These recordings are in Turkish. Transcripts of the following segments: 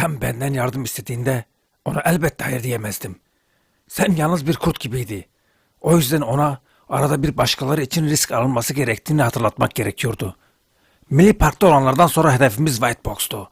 Sen benden yardım istediğinde ona elbette hayır diyemezdim. Sen yalnız bir kurt gibiydi. O yüzden ona arada bir başkaları için risk alınması gerektiğini hatırlatmak gerekiyordu. Milli Park'ta olanlardan sonra hedefimiz White Box'tu.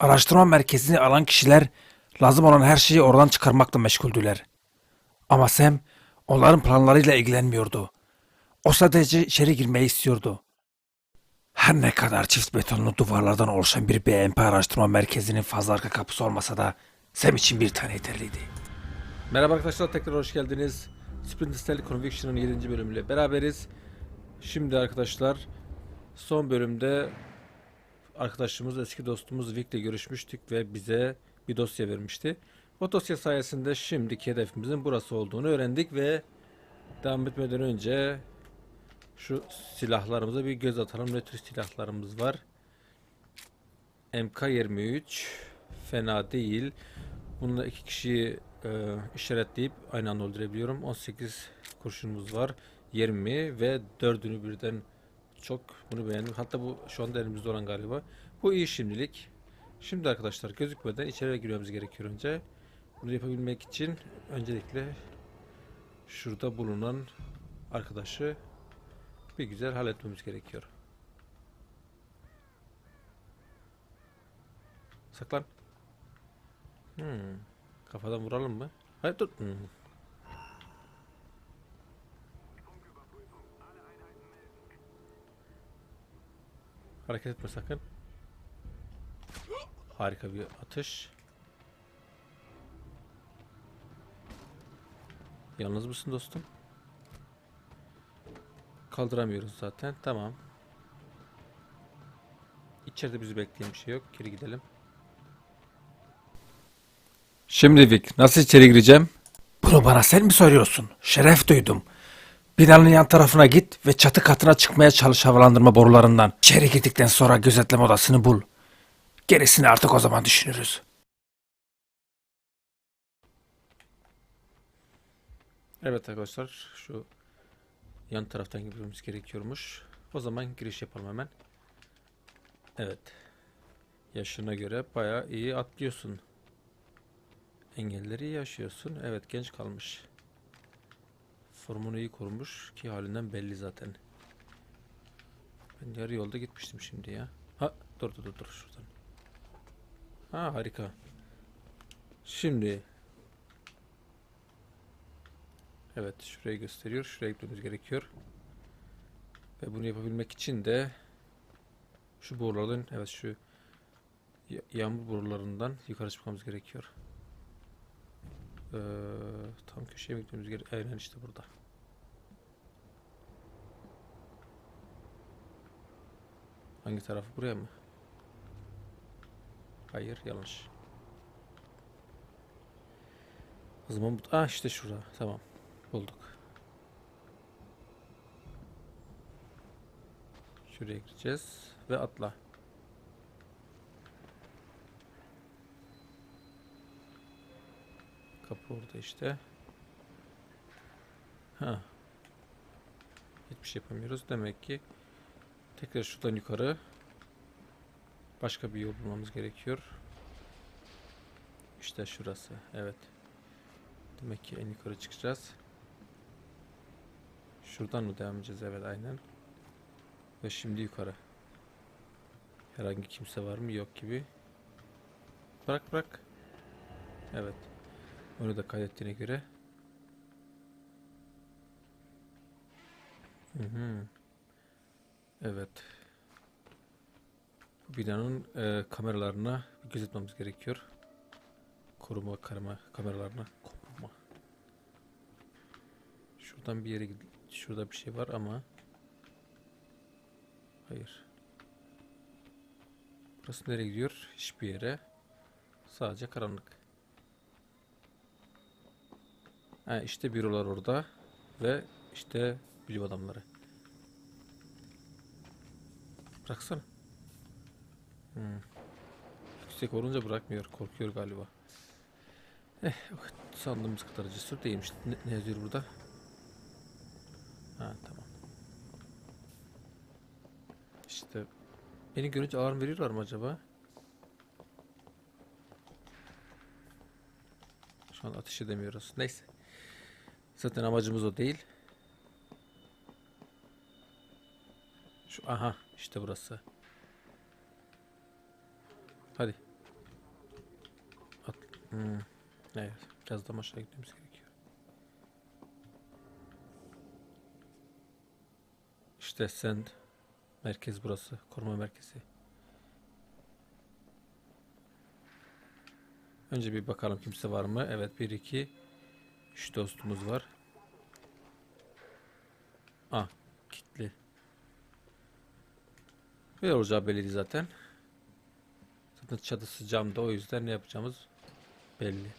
Araştırma merkezini alan kişiler lazım olan her şeyi oradan çıkarmakla meşguldüler. Ama Sam onların planlarıyla ilgilenmiyordu. O sadece içeri girmeyi istiyordu. Her ne kadar çift betonlu duvarlardan oluşan bir BMP araştırma merkezinin fazla arka kapısı olmasa da Sam için bir tane yeterliydi. Merhaba arkadaşlar tekrar hoş geldiniz. Splinter Cell Conviction'ın 7. bölümüyle beraberiz. Şimdi arkadaşlar son bölümde arkadaşımız eski dostumuz Vic ile görüşmüştük ve bize bir dosya vermişti. O dosya sayesinde şimdiki hedefimizin burası olduğunu öğrendik ve devam etmeden önce şu silahlarımıza bir göz atalım. Ne tür silahlarımız var? MK23 fena değil. Bununla iki kişiyi e, işaretleyip aynı anda öldürebiliyorum. 18 kurşunumuz var. 20 ve dördünü birden çok bunu beğendim. Hatta bu şu anda elimizde olan galiba. Bu iyi şimdilik. Şimdi arkadaşlar gözükmeden içeriye girmemiz gerekiyor önce. Bunu yapabilmek için öncelikle şurada bulunan arkadaşı bir güzel halletmemiz gerekiyor. Saklan. Hmm. Kafadan vuralım mı? Hayır dur. Hmm. Hareket etme sakın. Harika bir atış. Yalnız mısın dostum? Kaldıramıyoruz zaten. Tamam. İçeride bizi bekleyen bir şey yok. Geri gidelim. Şimdi Vic, nasıl içeri gireceğim? Bunu bana sen mi soruyorsun? Şeref duydum. Binanın yan tarafına git ve çatı katına çıkmaya çalış havalandırma borularından. İçeri girdikten sonra gözetleme odasını bul. Gerisini artık o zaman düşünürüz. Evet arkadaşlar şu yan taraftan girmemiz gerekiyormuş. O zaman giriş yapalım hemen. Evet. Yaşına göre bayağı iyi atlıyorsun. Engelleri iyi aşıyorsun. Evet genç kalmış. Formunu iyi korumuş ki halinden belli zaten. Ben yarı yolda gitmiştim şimdi ya. Ha dur dur dur dur şuradan. Ha harika. Şimdi Evet şurayı gösteriyor. Şuraya gitmemiz gerekiyor. Ve bunu yapabilmek için de şu borulardan evet şu ya- yağmur borularından yukarı çıkmamız gerekiyor. Ee, tam köşeye mi gitmemiz gerekiyor? Aynen işte burada. Hangi tarafı? Buraya mı? Hayır yanlış. O zaman bu... Ah işte şurada. Tamam. Bulduk. Şuraya gireceğiz ve atla. Kapı orada işte. Ha. Hiçbir şey yapamıyoruz. Demek ki tekrar şuradan yukarı başka bir yol bulmamız gerekiyor. İşte şurası. Evet. Demek ki en yukarı çıkacağız. Şuradan mı devam edeceğiz? Evet aynen. Ve şimdi yukarı. Herhangi kimse var mı? Yok gibi. Bırak bırak. Evet. Onu da kaydettiğine göre. Hı hı. Evet. Bu binanın e, kameralarına göz etmemiz gerekiyor. Koruma karama kameralarına koruma. Şuradan bir yere gid. Şurada bir şey var ama hayır. Burası nereye gidiyor? Hiçbir yere. Sadece karanlık. Ha işte bürolar orada ve işte bilim adamları. Bıraksana. Hmm. Yüksek olunca bırakmıyor. Korkuyor galiba. Eh, sandığımız kadar cesur değilmiş. Ne, ne yazıyor burada? Ha tamam. İşte beni görünce alarm veriyorlar mı acaba? Şu an ateş edemiyoruz. Neyse. Zaten amacımız o değil. Şu aha işte burası. Hadi. At. Hmm. Evet. Biraz da aşağı gitmemiz gerekiyor. Send. Merkez burası. Koruma merkezi. Önce bir bakalım kimse var mı? Evet 1 2 3 dostumuz var. Ah kilitli. Böyle olacağı belliydi zaten. Zaten çatısı camda o yüzden ne yapacağımız belli.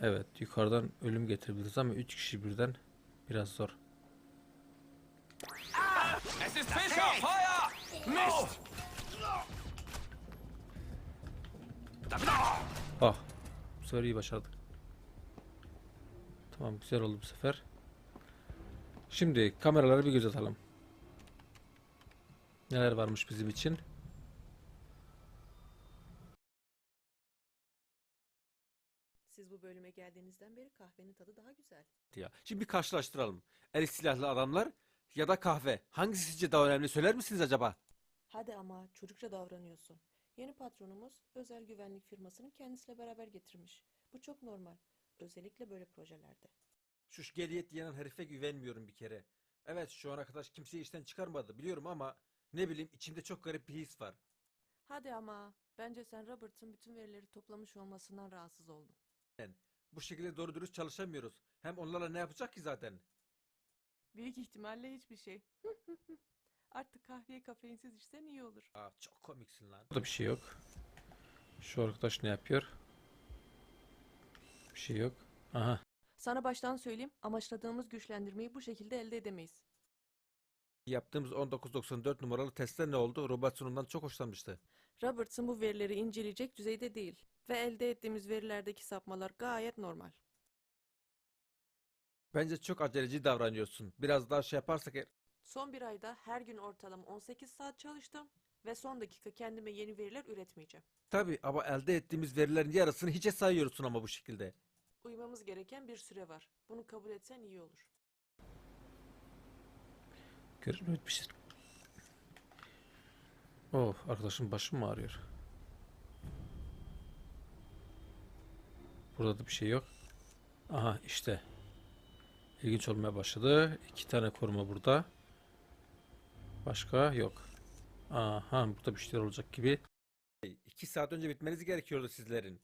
Evet yukarıdan ölüm getirebiliriz ama 3 kişi birden biraz zor. Es ist Fischer! Feuer! Mist! Ah. Bu sefer iyi başardık. Tamam güzel oldu bu sefer. Şimdi kameralara bir göz atalım. Neler varmış bizim için? Bu bölüme geldiğinizden beri kahvenin tadı daha güzel. Ya. Şimdi bir karşılaştıralım. El silahlı adamlar ya da kahve. Hangisi sizce daha önemli söyler misiniz acaba? Hadi ama çocukça davranıyorsun. Yeni patronumuz özel güvenlik firmasını kendisiyle beraber getirmiş. Bu çok normal. Özellikle böyle projelerde. Şu şgeliyet diyenen herife güvenmiyorum bir kere. Evet şu ana kadar kimseyi işten çıkarmadı biliyorum ama ne bileyim içimde çok garip bir his var. Hadi ama bence sen Robert'ın bütün verileri toplamış olmasından rahatsız oldun. Bu şekilde doğru dürüst çalışamıyoruz. Hem onlarla ne yapacak ki zaten? Büyük ihtimalle hiçbir şey. Artık kahveyi kafeinsiz içsen iyi olur. Aa, çok komiksin lan. Burada bir şey yok. Şu arkadaş ne yapıyor? Bir şey yok. Aha. Sana baştan söyleyeyim, amaçladığımız güçlendirmeyi bu şekilde elde edemeyiz. Yaptığımız 1994 numaralı testte ne oldu? Ondan çok hoşlanmıştı. Robertson bu verileri inceleyecek düzeyde değil ve elde ettiğimiz verilerdeki sapmalar gayet normal. Bence çok aceleci davranıyorsun. Biraz daha şey yaparsak eğer- Son bir ayda her gün ortalama 18 saat çalıştım ve son dakika kendime yeni veriler üretmeyeceğim. Tabii ama elde ettiğimiz verilerin yarısını hiçe sayıyorsun ama bu şekilde. Uymamız gereken bir süre var. Bunu kabul etsen iyi olur. Görevim bitmiştir. Oh arkadaşım başım mı ağrıyor? Burada da bir şey yok. Aha işte. İlginç olmaya başladı. İki tane koruma burada. Başka yok. Aha burada bir şeyler olacak gibi. İki saat önce bitmeniz gerekiyordu sizlerin.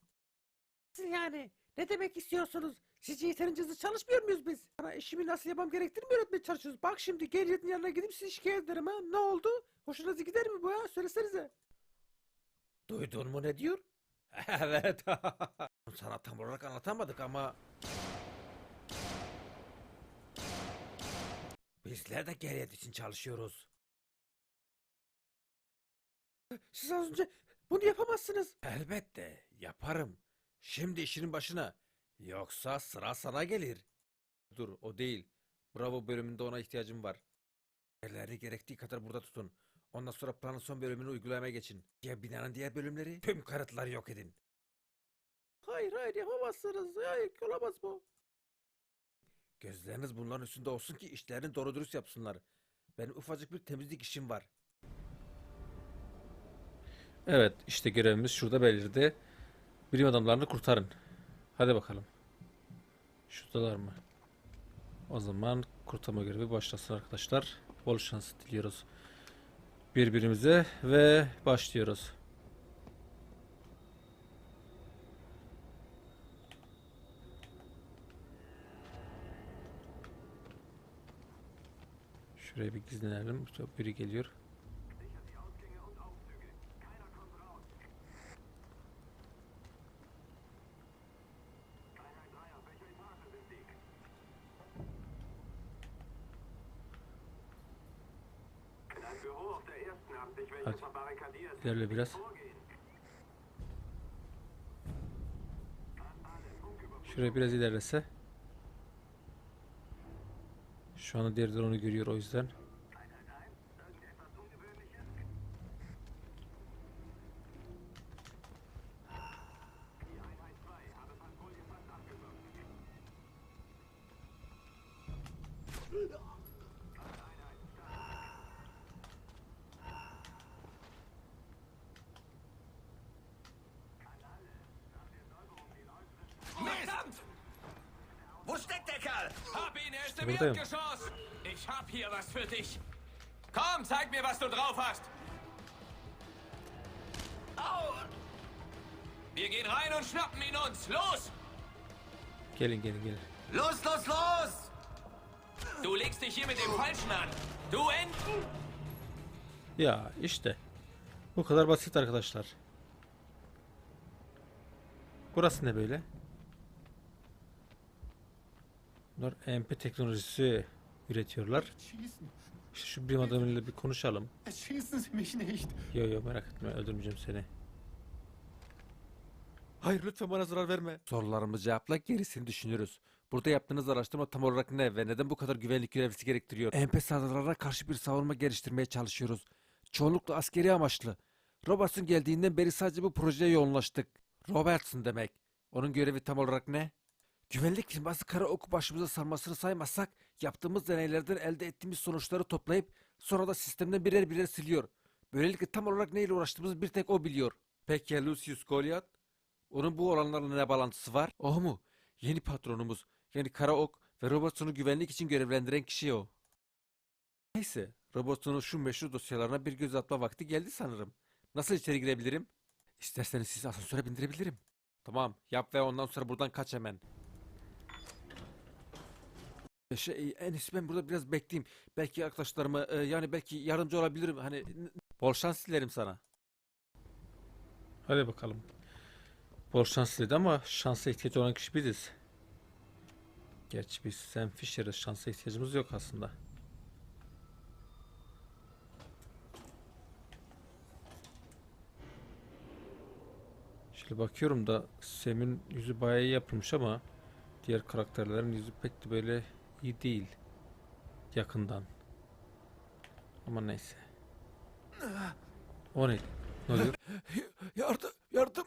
Yani ne demek istiyorsunuz? Sizce yeterince hızlı çalışmıyor muyuz biz? Bana işimi nasıl yapmam gerektiğini mi öğretmeye çalışıyorsunuz? Bak şimdi Gerrit'in yanına gidip sizi şikayet ederim ha. Ne oldu? Hoşunuza gider mi bu ya? Söylesenize. Duydun mu ne diyor? evet. Sana tam olarak anlatamadık ama... Bizler de Gerrit için çalışıyoruz. Siz az önce bunu yapamazsınız. Elbette yaparım. Şimdi işinin başına. Yoksa sıra sana gelir. Dur o değil. Bravo bölümünde ona ihtiyacım var. Yerlerini gerektiği kadar burada tutun. Ondan sonra planın son bölümünü uygulamaya geçin. Ya binanın diğer bölümleri tüm karıtları yok edin. Hayır hayır yapamazsınız. Hayır olamaz bu. Gözleriniz bunların üstünde olsun ki işlerini doğru dürüst yapsınlar. Benim ufacık bir temizlik işim var. Evet işte görevimiz şurada belirdi. Bilim adamlarını kurtarın. Hadi bakalım. Şuradalar mı? O zaman kurtarma görevi başlasın arkadaşlar. Bol şans diliyoruz birbirimize ve başlıyoruz. Şuraya bir gizlenelim. Biri geliyor. Hadi. İlerle biraz. Şuraya biraz ilerlese. Şu anda diğerleri onu görüyor o yüzden. Wo steckt der Kerl? Hab ihn, er ist im Erdgeschoss! Ich hab hier was für dich. Komm, zeig mir, was du drauf hast. Au! Wir gehen rein und schnappen ihn uns. Los! Gelin gelin gelin. Los, los, los! Du legst dich hier mit dem Falschen an. Du End... Ya işte. Bu kadar basit arkadaşlar. Burası ne böyle? Bunlar MP teknolojisi üretiyorlar. Şu bilim adamıyla bir konuşalım. Yo yo merak etme öldürmeyeceğim seni. Hayır lütfen bana zarar verme. Sorularımızı cevapla gerisini düşünürüz. Burada yaptığınız araştırma tam olarak ne ve neden bu kadar güvenlik görevlisi gerektiriyor? MP saldırılara karşı bir savunma geliştirmeye çalışıyoruz. Çoğunlukla askeri amaçlı. Robertson geldiğinden beri sadece bu projeye yoğunlaştık. Robertson demek. Onun görevi tam olarak ne? Güvenlik firması kara oku başımıza sarmasını saymazsak yaptığımız deneylerden elde ettiğimiz sonuçları toplayıp sonra da sistemden birer birer siliyor. Böylelikle tam olarak neyle uğraştığımızı bir tek o biliyor. Peki Lucius Goliath? Onun bu olanlarla ne bağlantısı var? O mu? Yeni patronumuz. Yani Kara Ok ve Robertson'u güvenlik için görevlendiren kişi o. Neyse, Robertson'un şu meşhur dosyalarına bir göz atma vakti geldi sanırım. Nasıl içeri girebilirim? İsterseniz sizi asansöre bindirebilirim. Tamam, yap ve ondan sonra buradan kaç hemen. Şey, en iyisi ben burada biraz bekleyeyim. Belki arkadaşlarıma, e, yani belki yardımcı olabilirim. Hani bol şans dilerim sana. Hadi bakalım. Bol şans diledi ama şansa ihtiyacı olan kişi biziz. Gerçi biz Sam Fisher'ız. Şansa ihtiyacımız yok aslında. Şimdi bakıyorum da Sam'in yüzü bayağı yapılmış ama diğer karakterlerin yüzü pek de böyle iyi değil. Yakından. Ama neyse. O ne? Ne oluyor? Yardım, yardım.